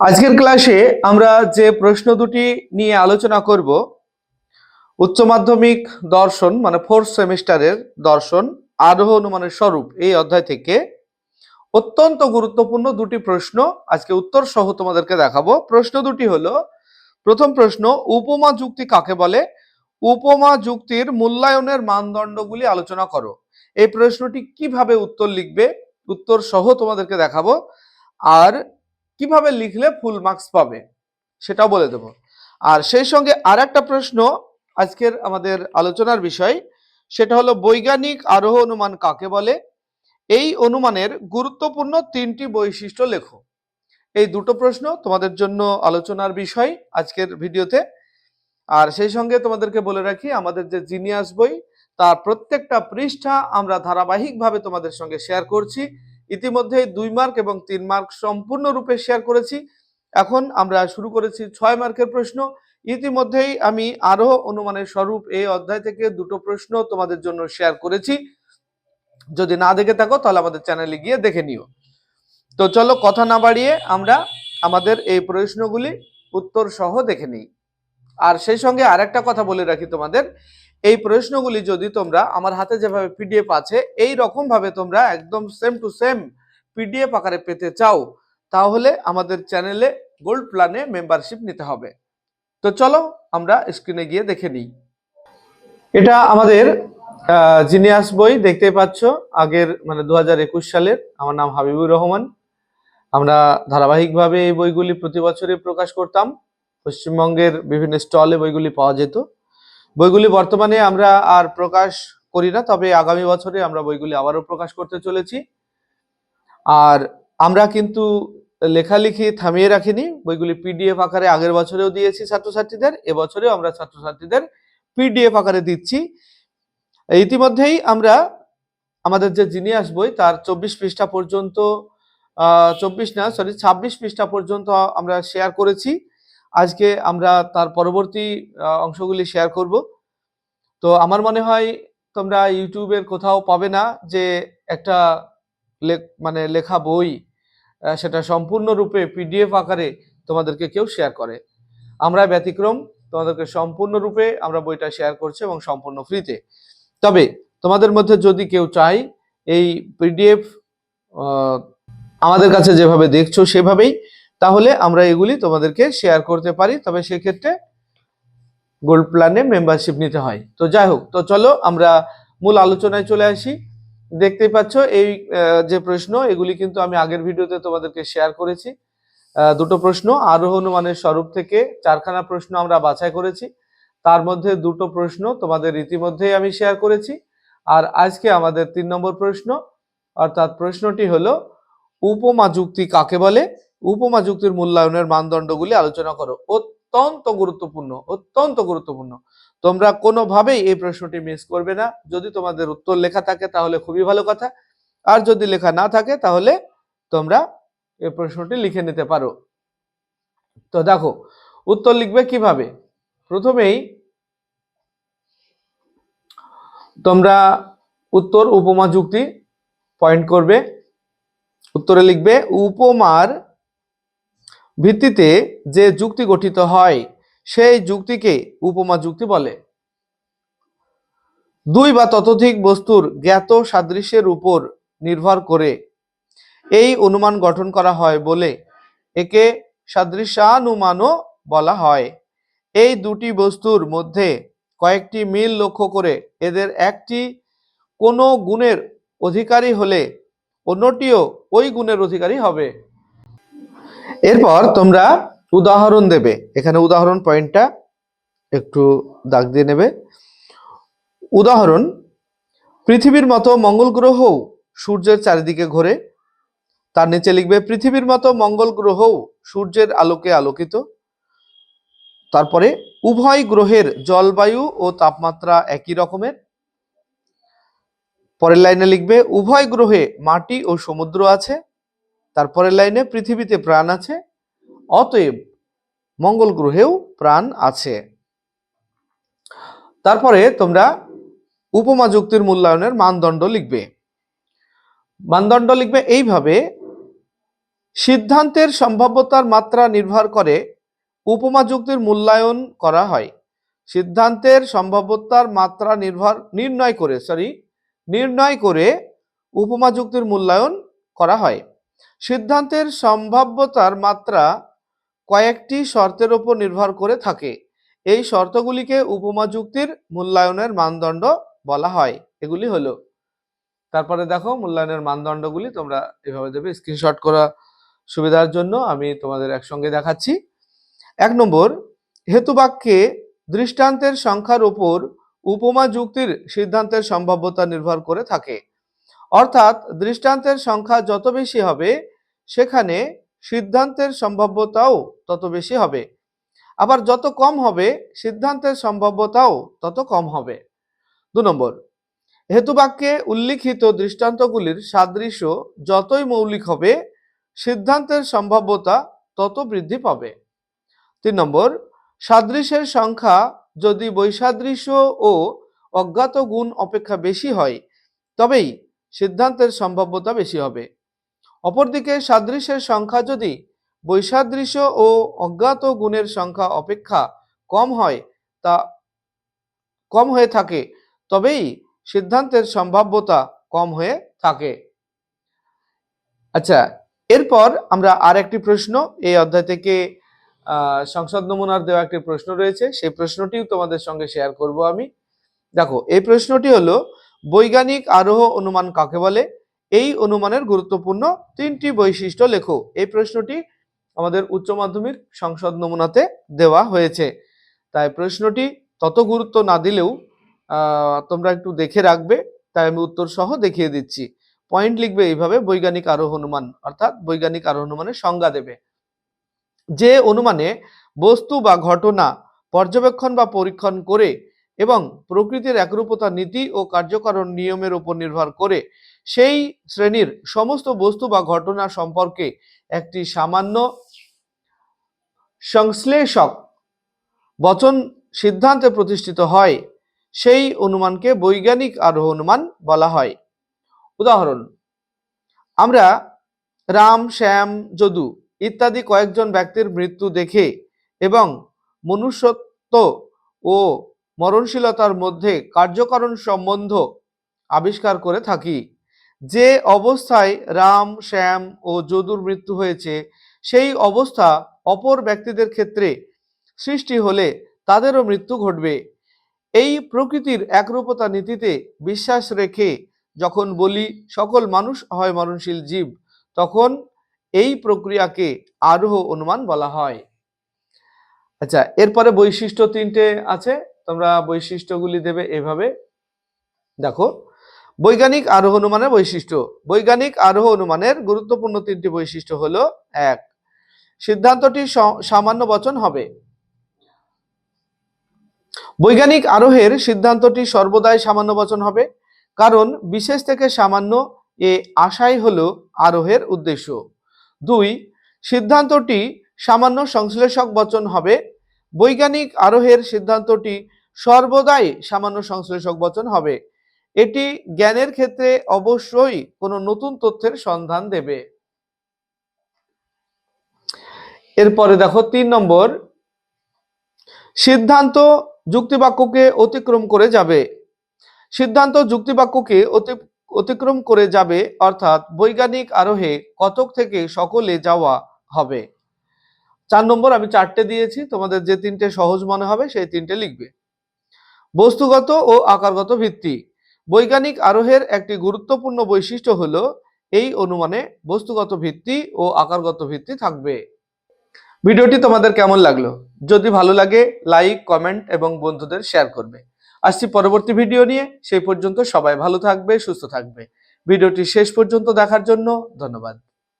আজকের ক্লাসে আমরা যে প্রশ্ন দুটি নিয়ে আলোচনা করব, উচ্চ মাধ্যমিক দর্শন মানে ফোর্থ সেমিস্টারের দর্শন, আরোহ অনুমানের স্বরূপ এই অধ্যায় থেকে। অত্যন্ত গুরুত্বপূর্ণ দুটি প্রশ্ন, আজকে উত্তর সহ তোমাদেরকে দেখাবো। প্রশ্ন দুটি হলো, প্রথম প্রশ্ন, উপমা যুক্তি কাকে বলে? উপমা যুক্তির মূল্যায়নের মানদণ্ডগুলি আলোচনা করো। এই প্রশ্নটি কীভাবে উত্তর লিখবে? উত্তর সহ তোমাদেরকে দেখাবো। আর কীভাবে লিখলে ফুল মার্কস পাবে, সেটাও বলে দেব। আর সেই সঙ্গে আর একটা প্রশ্ন আজকের আমাদের আলোচনার বিষয়, সেটা হলো বৈজ্ঞানিক আরোহ অনুমান কাকে বলে? এই অনুমানের গুরুত্বপূর্ণ তিনটি বৈশিষ্ট্য লেখো। এই দুটো প্রশ্ন তোমাদের জন্য আলোচনার বিষয় আজকের ভিডিওতে। আর সেই সঙ্গে তোমাদেরকে বলে রাখি, আমাদের যে জিনিয়াস বই, তার প্রত্যেকটা পৃষ্ঠা আমরা ধারাবাহিকভাবে তোমাদের সঙ্গে শেয়ার করছি। ইতিমধ্যে দুই মার্ক এবং তিন মার্ক সম্পূর্ণরূপে শেয়ার করেছি। এখন আমরা শুরু করেছি ছয় মার্কের প্রশ্ন। ইতিমধ্যেই আমি আরও অনুমানের স্বরূপ এই অধ্যায় থেকে দুটো প্রশ্ন তোমাদের জন্য শেয়ার করেছি। যদি না দেখে থাকো, তাহলে আমাদের চ্যানেলে গিয়ে দেখে নিও। তো চলো কথা না বাড়িয়ে আমরা আমাদের এই প্রশ্নগুলি উত্তর সহ দেখে নিই। আর সেই সঙ্গে আরেকটা কথা বলে রাখি তোমাদের। এই প্রশ্নগুলি যদি তোমরা আমার হাতে যেভাবে পিডিএফ আছে, এই রকম ভাবে তোমরা একদম সেম টু সেম পিডিএফ আকারে পেতে চাও, তাহলে আমাদের চ্যানেলে গোল্ড প্ল্যানে মেম্বারশিপ নিতে হবে। তো চলো আমরা স্ক্রিনে গিয়ে দেখে নিই। এটা আমাদের জিনিয়াস বই, দেখতেই পাচ্ছ, আগের মানে দু হাজার একুশ সালের, আমার নাম হাবিবুর রহমান। আমরা ধারাবাহিকভাবে এই বইগুলি প্রতি বছরে প্রকাশ করতাম। পশ্চিমবঙ্গের বিভিন্ন স্টলে বইগুলি পাওয়া যেত। বইগুলি বর্তমানে আমরা আর প্রকাশ করি না, তবে আগামী বছরে আমরা বইগুলি আবারও প্রকাশ করতে চলেছি। আর আমরা কিন্তু লেখালেখি থামিয়ে রাখিনি, বইগুলি পিডিএফ আকারে আগের বছরেও দিয়েছি ছাত্রছাত্রীদের, এবছরেও আমরা ছাত্রছাত্রীদের পিডিএফ আকারে দিচ্ছি। ইতিমধ্যেই আমরা আমাদের যে জিনিয়াস বই, তার চব্বিশ পৃষ্ঠা পর্যন্ত চব্বিশ না সরি ছাব্বিশ পৃষ্ঠা পর্যন্ত আমরা শেয়ার করেছি। আজকে আমরা তার পরবর্তী অংশগুলি শেয়ার করব। তো আমার মনে হয় তোমরা ইউটিউবের কোথাও পাবে না যে একটা মানে লেখা বই সেটা সম্পূর্ণরূপে পিডিএফ আকারে তোমাদেরকে কেউ শেয়ার করে। আমরা ব্যতিক্রম, তোমাদেরকে সম্পূর্ণরূপে আমরা বইটা শেয়ার করছি এবং সম্পূর্ণ ফ্রিতে তবে তোমাদের মধ্যে যদি কেউ চাই এই পিডিএফ আমাদের কাছে যেভাবে দেখছ সেভাবেই তাহলে আমরা এগুলি তোমাদেরকে শেয়ার করতে পারি, তবে সেক্ষেত্রে গোল্ড প্ল্যানে মেম্বারশিপ নিতে হয়। তো যাই হোক, তো চলো আমরা মূল আলোচনায় চলে আসি। দেখতেই পাচ্ছ এই যে প্রশ্ন, এগুলি কিন্তু আমি আগের ভিডিওতে তোমাদেরকে শেয়ার করেছি। দুটো প্রশ্ন আরোহ অনুমানের স্বরূপ থেকে চারখানা প্রশ্ন আমরা বাছাই করেছি। তার মধ্যে দুটো প্রশ্ন তোমাদের ইতিমধ্যেই আমি শেয়ার করেছি। আর আজকে আমাদের তিন নম্বর প্রশ্ন, অর্থাৎ প্রশ্নটি হলো, উপমা যুক্তি কাকে বলে? উপমা যুক্তির মূল্যায়নের মানদণ্ডগুলি আলোচনা করো। অত্যন্ত গুরুত্বপূর্ণ অত্যন্ত গুরুত্বপূর্ণ। তোমরা কোনোভাবেই এই প্রশ্নটি মিস করবে না। যদি তোমাদের উত্তর লেখা থাকে তাহলে খুবই ভালো কথা। আর যদি লেখা না থাকে তাহলে তোমরা এই প্রশ্নটি লিখে নিতে পারো। তো দেখো, উত্তর লিখবে কীভাবে? প্রথমেই তোমরা উত্তর উপমা যুক্তি পয়েন্ট করবে। উত্তরে লিখবে, উপমার ভিত্তিতে যে যুক্তি গঠিত হয়, সেই যুক্তিকে উপমা যুক্তি বলে। দুই বা ততোধিক বস্তুর জ্ঞাত সাদৃশ্যের উপর নির্ভর করে এই অনুমান গঠন করা হয় বলে একে সাদৃশ্যানুমানও বলা হয়। এই দুটি বস্তুর মধ্যে কয়েকটি মিল লক্ষ্য করে এদের একটি কোনো গুণের অধিকারী হলে অন্যটিও ওই গুণের অধিকারী হবে। এরপর তোমরা উদাহরণ দেবে। এখানে উদাহরণ পয়েন্টটা একটু দাগ দিয়ে নেবে। উদাহরণ, পৃথিবীর মতো মঙ্গল গ্রহও সূর্যের চারিদিকে ঘোরে। তার নিচে লিখবে, পৃথিবীর মতো মঙ্গল গ্রহও সূর্যের আলোকে আলোকিত। তারপরে, উভয় গ্রহের জলবায়ু ও তাপমাত্রা একই রকমের। পরের লাইনে লিখবে, উভয় গ্রহে মাটি ও সমুদ্র আছে। তারপরের লাইনে পৃথিবীতে প্রাণ আছে, অতএব মঙ্গল গ্রহেও প্রাণ আছে। তারপরে তোমরা উপমা যুক্তির মূল্যায়নের মানদণ্ড লিখবে। মানদণ্ড লিখবে এইভাবে, সিদ্ধান্তের সম্ভাব্যতার মাত্রা নির্ভর করে উপমা যুক্তির মূল্যায়ন করা হয়। সিদ্ধান্তের সম্ভাব্যতার মাত্রা নির্ভর, নির্ণয় করে সরি নির্ণয় করে উপমা যুক্তির মূল্যায়ন করা হয়। সিদ্ধান্তের সম্ভাব্যতার মাত্রা কয়েকটি শর্তের উপর নির্ভর করে থাকে। এই শর্তগুলিকে উপমা যুক্তির মূল্যায়নের মানদণ্ড বলা হয়। এগুলি হলো, তারপরে দেখো মূল্যায়নের মানদণ্ডগুলি, তোমরা এভাবে দেবে স্ক্রিনশট করা সুবিধার জন্য আমি তোমাদের একসঙ্গে দেখাচ্ছি। এক নম্বর, হেতুবাক্যে দৃষ্টান্তের সংখ্যার উপর উপমা যুক্তির সিদ্ধান্তের সম্ভাব্যতা নির্ভর করে থাকে। অর্থাৎ দৃষ্টান্তের সংখ্যা যত বেশি হবে, সেখানে সিদ্ধান্তের সম্ভাব্যতাও তত বেশি হবে। আবার যত কম হবে, সিদ্ধান্তের সম্ভাব্যতাও তত কম হবে। দু নম্বর, হেতুবাক্যে উল্লিখিত দৃষ্টান্তগুলির সাদৃশ্য যতই মৌলিক হবে, সিদ্ধান্তের সম্ভাব্যতা তত বৃদ্ধি পাবে। তিন নম্বর, সাদৃশ্যের সংখ্যা যদি বৈসাদৃশ্য ও অজ্ঞাত গুণ অপেক্ষা বেশি হয়, তবেই সিদ্ধান্তের সম্ভাব্যতা বেশি হবে। অপরদিকে সাদৃশ্যের সংখ্যা যদি বৈসাদৃশ্য ও অজ্ঞাত গুণের সংখ্যা অপেক্ষা কম হয় তা কম হয়ে থাকে, তবেই সিদ্ধান্তের সম্ভাব্যতা কম হয়ে থাকে। আচ্ছা এরপর আমরা আর একটি প্রশ্ন, এই অধ্যায় থেকে সংসদ নমুনার দেওয়া একটি প্রশ্ন রয়েছে, সেই প্রশ্নটিও তোমাদের সঙ্গে শেয়ার করব আমি। দেখো, এই প্রশ্নটি হলো বৈজ্ঞানিক আরোহ অনুমান কাকে বলে? এই অনুমানের গুরুত্বপূর্ণ তিনটি বৈশিষ্ট্য লেখো। এই প্রশ্নটি আমাদের উচ্চ মাধ্যমিক সংসদ নমুনাতে দেওয়া হয়েছে। তাই প্রশ্নটি তত গুরুত্ব না দিলেও তোমরা একটু দেখে রাখবে, তাই আমি উত্তর সহ দেখিয়ে দিচ্ছি। পয়েন্ট লিখবে এইভাবে, বৈজ্ঞানিক আরোহ অনুমান, অর্থাৎ বৈজ্ঞানিক আরোহ অনুমানের সংজ্ঞা দেবে। যে অনুমানে বস্তু বা ঘটনা পর্যবেক্ষণ বা পরীক্ষণ করে এবং প্রকৃতির একরূপতা নীতি ও কার্যকারণ নিয়মের উপর নির্ভর করে সেই শ্রেণির সমস্ত বস্তু বা ঘটনা সম্পর্কে একটি সামান্য সংশ্লেষক বচন সিদ্ধান্তে প্রতিষ্ঠিত হয়। সেই অনুমানকে বৈজ্ঞানিক আরোহ অনুমান বলা হয়। উদাহরণ, আমরা রাম, শ্যাম, যদু ইত্যাদি কয়েকজন ব্যক্তির মৃত্যু দেখে এবং মনুষ্যত্ব ও মরণশীলতার মধ্যে কার্যকারণ সম্বন্ধ আবিষ্কার করে থাকি। যে অবস্থায় রাম, শ্যাম ও যদুর মৃত্যু হয়েছে, সেই অবস্থা অপর ব্যক্তিদের ক্ষেত্রে সৃষ্টি হলে তাদেরও মৃত্যু ঘটবে। এই প্রকৃতির একরূপতা নীতিতে বিশ্বাস রেখে যখন বলি, সকল মানুষ হয় মরণশীল জীব তখন এই প্রক্রিয়াকে আরোহ অনুমান বলা হয়। আচ্ছা এরপরে বৈশিষ্ট্য তিনটে আছে। তোমরা বৈশিষ্ট্যগুলি দেবে এভাবে। দেখো, বৈজ্ঞানিক আরোহ অনুমানের বৈশিষ্ট্য। বৈজ্ঞানিক আরোহ অনুমানের গুরুত্বপূর্ণ তিনটি বৈশিষ্ট্য হলো, এক, সিদ্ধান্তটি সামান্য বচন হবে। বৈজ্ঞানিক আরোহের সিদ্ধান্তটি সর্বদাই সামান্য বচন হবে, কারণ বিশেষ থেকে সামান্য এ আশাই হলো আরোহের উদ্দেশ্য। দুই, সিদ্ধান্তটি সামান্য সংশ্লেষক বচন হবে। বৈজ্ঞানিক আরোহের সিদ্ধান্তটি সর্বদাই সামান্য সংশ্লেষক বচন হবে। এটি জ্ঞানের ক্ষেত্রে অবশ্যই কোনো নতুন তথ্যের সন্ধান দেবে। এরপরে দেখো তিন নম্বর। সিদ্ধান্ত যুক্তিবাক্যকে অতিক্রম করে যাবে। সিদ্ধান্ত যুক্তিবাক্যকে অতি, অতিক্রম করে যাবে অর্থাৎ বৈজ্ঞানিক আরোহে কতক থেকে সকলে যাওয়া হবে। চার নম্বর আমি চারটে দিয়েছি, তোমাদের যে তিনটে সহজ মনে হবে সেই তিনটে লিখবে। বস্তুগত ও আকারগত ভিত্তি। বৈজ্ঞানিক আরোহের একটি গুরুত্বপূর্ণ বৈশিষ্ট্য হল, এই অনুমানে বস্তুগত ভিত্তি ও আকারগত ভিত্তি থাকবে। ভিডিওটি তোমাদের কেমন লাগল? যদি ভালো লাগে, লাইক, কমেন্ট এবং বন্ধুদের শেয়ার করবে। আসছি পরবর্তী ভিডিও নিয়ে, সেই পর্যন্ত সবাই ভালো থাকবে, সুস্থ থাকবে। ভিডিওটি শেষ পর্যন্ত দেখার জন্য ধন্যবাদ।